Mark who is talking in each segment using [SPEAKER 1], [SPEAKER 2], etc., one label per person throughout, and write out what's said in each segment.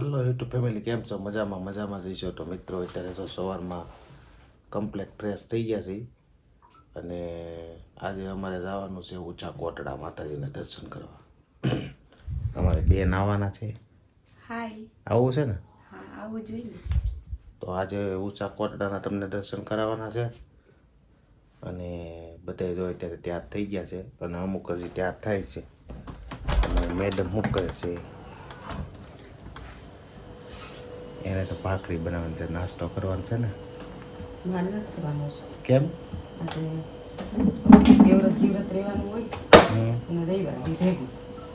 [SPEAKER 1] Hello YouTube family કેમ છો? મજામાં મજામાં જઈશો તો મિત્રો અત્યારે તો સવારમાં કમ્પ્લેટ ફ્રેશ થઈ ગયા છે અને આજે અમારે જવાનું છે ઊંચા કોટડા માતાજીના દર્શન કરવા. અમારે બે નાવાના છે. આવું છે ને?
[SPEAKER 2] આવું જોઈએ
[SPEAKER 1] તો આજે ઊંચા કોટડાના તમને દર્શન કરાવવાના છે. અને બધા જો અત્યારે તૈયાર થઈ ગયા છે અને અમુક હજી તૈયાર થાય છે. અને મેડમ શું કરે છે? એને તો ભાખરી બનાવવાની છે નાસ્તો કરવાનો છે ને. કેમ?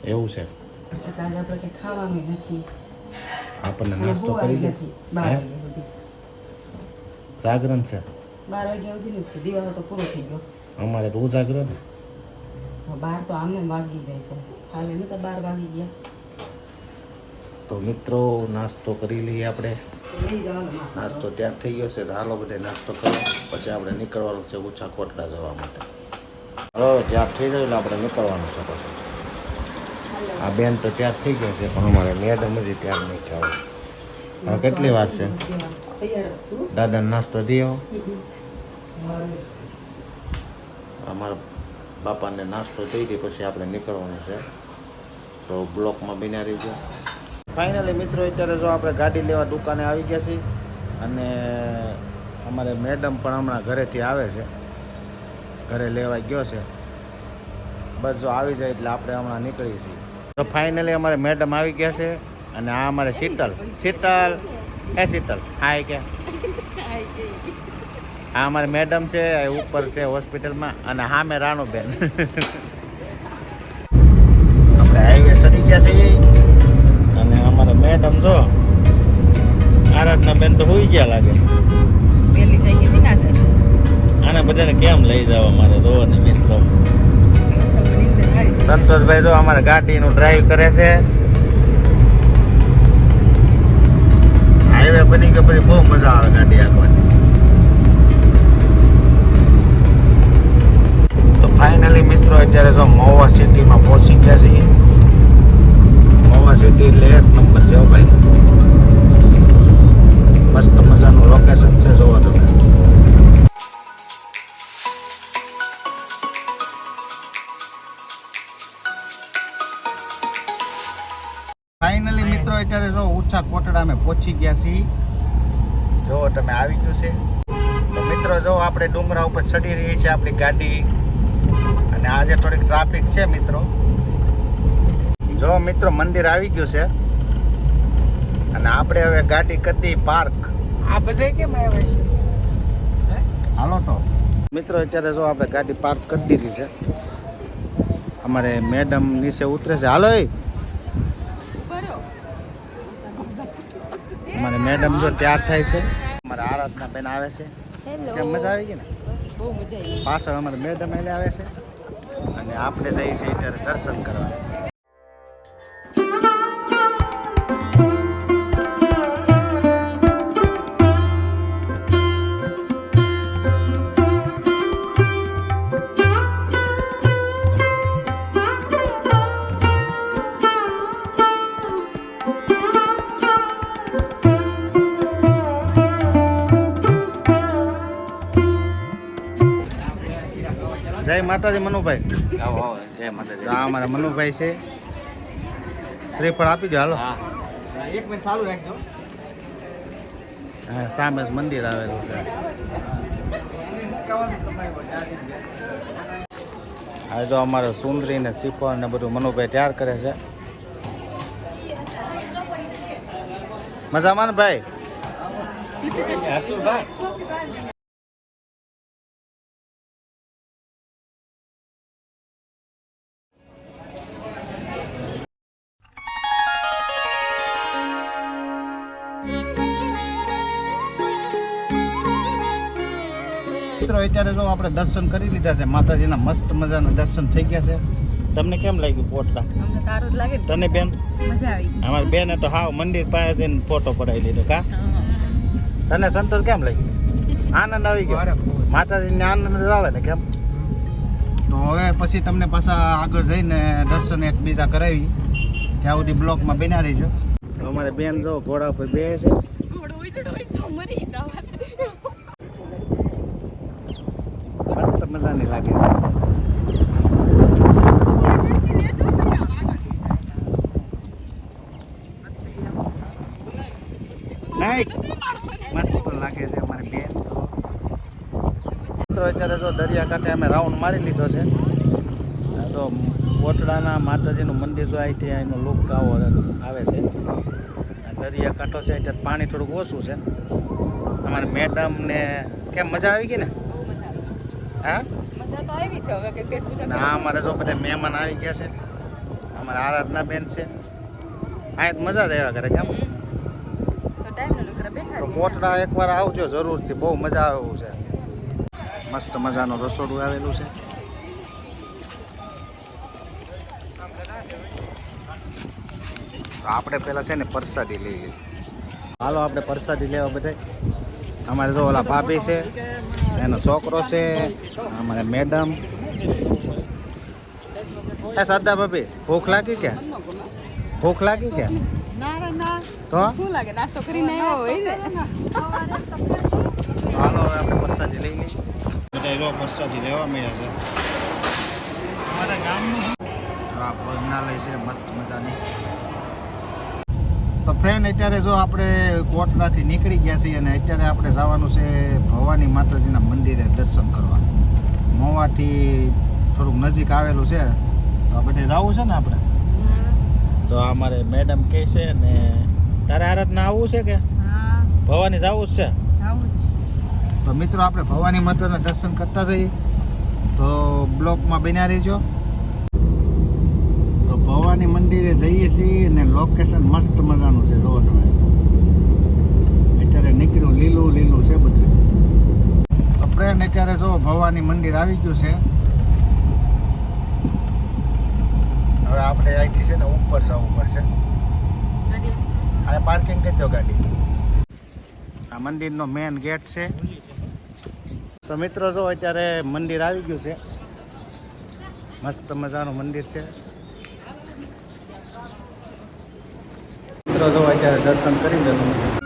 [SPEAKER 1] એવું છે?
[SPEAKER 3] એટલે આપણે કંઈ ખાવાનું નથી.
[SPEAKER 1] આપણને નાસ્તો કરી જાગરણ છે?
[SPEAKER 3] બાર વાગ્યા સુધી દિવાળો તો પૂરો થઈ ગયો.
[SPEAKER 1] અમારે બહુ જાગરણ
[SPEAKER 3] બહાર તો આમને વાગી જાય છે. કાલે નહીં તો બાર વાગી ગયા.
[SPEAKER 1] તો મિત્રો, નાસ્તો કરી લઈએ આપણે.
[SPEAKER 3] નાસ્તો
[SPEAKER 1] ત્યાં થઈ ગયો છે, તો હાલો બધે નાસ્તો કરો પછી આપણે નીકળવાનું છે ઓછા કોટડા જવા માટે. હવે જ્યાં થઈ ગયું આપણે નીકળવાનું છે પછી. આ બેન તો ત્યાં થઈ ગયો છે, પણ અમારે મેડમ હજી ત્યાં નહીં થયો હવે કેટલી વાર છે? દાદાને નાસ્તો દઈ અમારા બાપાને નાસ્તો દઈ દે, પછી આપણે નીકળવાનું છે. તો બ્લોકમાં બિના રહી ફાઇનલી મિત્રો, અત્યારે જો આપણે ગાડી લેવા દુકાને આવી ગયા છીએ અને અમારે મેડમ પણ હમણાં ઘરેથી આવે છે. ઘરે લેવા ગયો છે. બસ જો આવી જાય એટલે આપણે હમણાં નીકળીએ છીએ. તો ફાઇનલી અમારે મેડમ આવી ગયા છે અને આ અમારે શીતલ. શીતલ. એ શીતલ, હાય કે. આ અમારે મેડમ છે, એ ઉપર છે હોસ્પિટલમાં અને હા મેં રાણુબેન આપણે હાઈવે ચડી ગયા અમારા મેડમ જો આરાધના બેન તો હોઈ ગયા લાગે.
[SPEAKER 3] પેલી જાય કે ના જાય
[SPEAKER 1] આને બધાને કેમ લઈ જવા મારે જોવો ને મિત્રો? સંતોષભાઈ જો અમારે ગાડીનું ડ્રાઈવ કરે છે. હાઈવે બની ગયો પછી બહુ મજા આવે ગાડી હાંકવાની તો ફાઇનલી મિત્રો અત્યારે જો મહુવા સિટીમાં પહોંચી ગયા છીએ. મહુવા સિટી એટલે એક નંબર છે ભાઈ. મસ્ત મજાનું લોકેશન છે જોવો તમે. ફાઇનલી મિત્રો અત્યારે જો ઓછા કોટડા અમે પહોંચી ગયા છીએ. જો તમે આવી ગયું છે. તો મિત્રો જો આપણે ડુંગરા ઉપર ચડી રહી છે આપણી ગાડી. અને આજે થોડીક ટ્રાફિક છે મિત્રો. જો મિત્રો મંદિર આવી ગયું છે. અને આપણે હવે ગાડી કરી પાર્ક
[SPEAKER 3] આ બધે કેમ આવ્યા છે?
[SPEAKER 1] હાલો તો. મિત્રો અત્યારે જો આપણે ગાડી પાર્ક કરી દીધી છે. અમારે મેડમ નીચે ઉતરે છે. હાલો અમારે મેડમ જો તૈયાર થાય છે. અમારે આરાધના બેન આવે છે. કેમ મજા આવી ગઈ ને?
[SPEAKER 3] બહુ મજા આવી.
[SPEAKER 1] પાછળ અમારે મેડમ એટલે આવે છે. અને આપણે જઈએ છીએ અત્યારે દર્શન કરવા. માતાજી મનુભાઈ. જય માતાજી. આ અમારા મનુભાઈ છે. શ્રીફળ આપી દો હાલો.
[SPEAKER 4] એક મિનિટ ચાલુ રાખજો.
[SPEAKER 1] હા સામે જ મંદિર આવેલું છે. આ તો અમારે સુંદરી ને શ્રીફળ ને બધું મનુભાઈ તૈયાર કરે છે. મજામાં ને ભાઈ? મિત્રો અત્યારે જો આપણે દર્શન કરી લીધા છે. માતાજીના મસ્ત મજાના દર્શન થઈ ગયા છે. તમને કેમ લાગ્યું પોટલા
[SPEAKER 3] અમને સારું જ લાગે
[SPEAKER 1] તને બેન?
[SPEAKER 3] મજા આવી.
[SPEAKER 1] અમારી બેને તો હાવ મંદિર પાસે જઈને ફોટો પડાવી લીધો કા? તને સંતોષ કેમ લાગ્યું? આનંદ આવી ગયો? માતાજીને આનંદ આવે ને કેમ? તો હવે પછી તમને પાછા આગળ જઈને દર્શન એકબીજા કરાવી. ત્યાં સુધી બ્લોકમાં બેના રહીજો. અમારે બેન જો ઘોડા ઉપર બે છે મસ્ત મજાની લાગે છે. નહીં મસ્ત લાગે છે અમારી બેન તો. મિત્રો અત્યારે જો દરિયાકાંઠે અમે રાઉન્ડ મારી લીધો છે. તો કોટડાના માતાજીનું મંદિર જો અહીંથી અહીંનો લુક આવો આવે છે. આ દરિયાકાંઠો છે એટલે પાણી થોડુંક ઓછું છે. અમારે મેડમ ને કેમ મજા આવી ગઈ ને? હા?
[SPEAKER 3] મજા તો આવી છે હવે કે પેટ પૂજા
[SPEAKER 1] ના અમારે જો બધા મહેમાન આવી ગયા છે. અમારા આરાધના બેન છે અહીં મજા જ આવ્યા કરે કેમ?
[SPEAKER 3] તો
[SPEAKER 1] કોટડા એકવાર આવજો જરૂરથી બહુ મજા આવ્યું છે. મસ્ત મજાનું રસોડું આવેલું છે. આપણે પેલા છે ને પ્રસાદી લઈ લઈએ. હાલો આપણે પ્રસાદી લેવા બધા અમારે તો ઓલા ભાભી છે. એનો છોકરો છે અમારે મેડમ. એ સરદા ભાભી ભૂખ લાગી કે ભૂખ લાગી કે
[SPEAKER 3] ના ના
[SPEAKER 1] તો?
[SPEAKER 3] શું લાગે? નાસ્તો કરીને આવ્યો હોય ને?
[SPEAKER 1] હાલો હવે આપણે પરસાદી લઈ લઈએ. બધા જો પરસાદી લેવા મળ્યા છે. અમારા ગામનું આ ભોજનાલય છે મસ્ત મજાની. તો ફ્રેન્ડ અત્યારે જો આપણે કોટડાથી નીકળી ગયા છીએ અને અત્યારે આપણે જવાનું છે ભવાની માતાજીના મંદિરે દર્શન કરવા. મોવાથી થોડુંક નજીક આવેલું છે. તો બધે જવું છે ને આપણે? તો અમારે મેડમ કહે છે ને તારે આરાધના આવવું છે કે?
[SPEAKER 3] હા.
[SPEAKER 1] ભવાની જવું જ છે. તો મિત્રો આપણે ભવાની માતાના દર્શન કરતા જઈએ. તો બ્લોકમાં બન્યા રહીજો. ભવાની મંદિરે જઈએ છીએ અને લોકેશન મસ્ત મજાનું છે જોવો તમે. અત્યારે નીકળ્યું લીલું લીલું છે બધું. તો ફ્રેન્ડ અત્યારે જો ભવાની મંદિર આવી ગયું છે. હવે આપણે અહીંથી છે ને ઉપર જવું પડશે. આ પાર્કિંગ કરી દો ગાડી. આ મંદિરનો મેન ગેટ છે. તો મિત્રો જો અત્યારે મંદિર આવી ગયું છે. મસ્ત મજાનું મંદિર છે. મિત્રો જો અત્યારે દર્શન કરી દો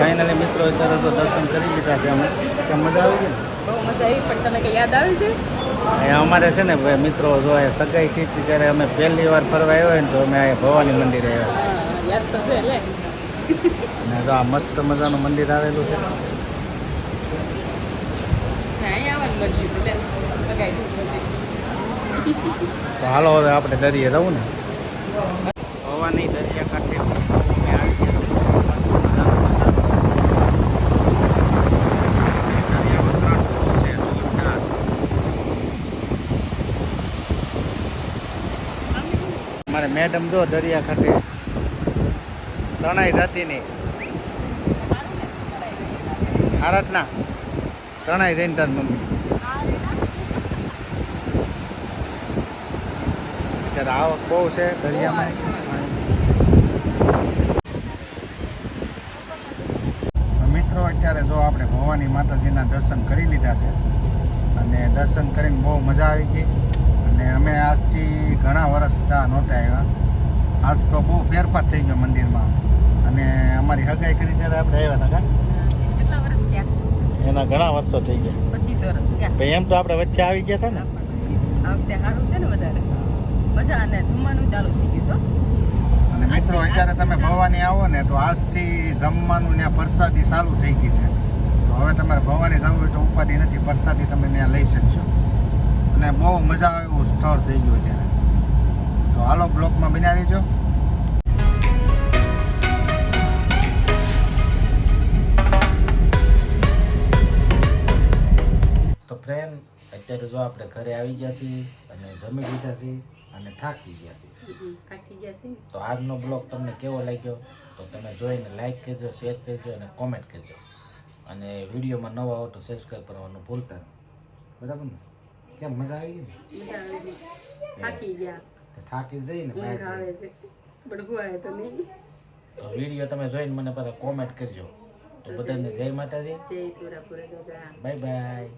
[SPEAKER 1] ફાઇનલી મિત્રો અત્યારે તો દર્શન કરી લીધા છે અમે. કેમ મજા આવી ગઈ?
[SPEAKER 3] બહુ મજા આવી પણ તમે કઈ યાદ આવે છે?
[SPEAKER 1] અમારે છે ને ભાઈ મિત્રો જો એ સગાઈ થઈ હતી ત્યારે અમે પહેલી વાર ફરવા આવ્યો હોય ને તો અમે અહીંયા ભવાની મંદિરે આવ્યા અને જો આ મસ્ત મજાનું મંદિર આવેલું છે. તો હાલો હવે આપણે દરિયે જવું ને. ભવાની દરિયા કાંઠે અમે આવી ગયા છીએ. મસ્ત મજાનું નજારો છે. દરિયા વતરાણ બહુ છે જોરદાર. અમારે મેડમ જો દરિયા ખાતે તણાઈ જતી નહીં તણાઈ જઈને તાર મમ્મી અત્યારે આવક બહુ છે દરિયામાં. મિત્રો, અત્યારે જો આપણે ભવાની માતાજીના દર્શન કરી લીધા છે અને દર્શન કરીને બહુ મજા આવી ગઈ. અને અમે આજથી ઘણા વર્ષ ત્યાં નહોતા આવ્યા. આજ તો બહુ ફેરફાર થઈ ગયો મંદિરમાં. અને અમારી હગાઈ કરી ત્યારે આપણે આવ્યા હતા
[SPEAKER 3] કેટલા વર્ષ થયા?
[SPEAKER 1] એના ઘણા વર્ષો થઈ ગયા.
[SPEAKER 3] પચીસ વર્ષ
[SPEAKER 1] એમ તો આપણે વચ્ચે આવી ગયા હતા ને?
[SPEAKER 3] આ વખતે સારું છે ને વધારે. મજા અને જમવાનું ચાલુ થઈ ગયું છે
[SPEAKER 1] અને મિત્રો અત્યારે તમે ભવાની આવો ને તો આજથી જમવાનું ત્યાં પ્રસાદી ચાલુ થઈ ગઈ છે. તો હવે તમારે ભવાની જવું હોય તો ઉપાધિ નથી પ્રસાદી તમે ત્યાં લઈ શકશો. અને બહુ મજા આવે એવું સ્થળ થઈ ગયું અત્યારે. તો હાલો બ્લોકમાં બન્યા રહેજો. તો ફ્રેન્ડ અત્યારે જો આપણે ઘરે આવી ગયા છીએ અને જમી લીધા છીએ અને થાકી ગયા છીએ.
[SPEAKER 3] થાકી ગયા છે
[SPEAKER 1] તો આજનો બ્લોગ તમને કેવો લાગ્યો? તો તમે જોઈને લાઈક કરજો શેર કરજો અને કોમેન્ટ કરજો. અને વિડીયોમાં નવા હો તો સબસ્ક્રાઈબ કરવાનું ભૂલતા નહીં બરાબર ને? કેમ મજા આવી ગઈ
[SPEAKER 3] મજા આવી ગઈ. થાકી ગયા.
[SPEAKER 1] થાકી જઈને ને
[SPEAKER 3] ઊંઘ આવે છે. બડગું આવે તો નહીં.
[SPEAKER 1] તો વીડિયો તમે જોઈને મને પાછા કોમેન્ટ કરજો. તો બધાને જય માતાજી.
[SPEAKER 3] જય સુરાપુરા
[SPEAKER 1] બાય બાય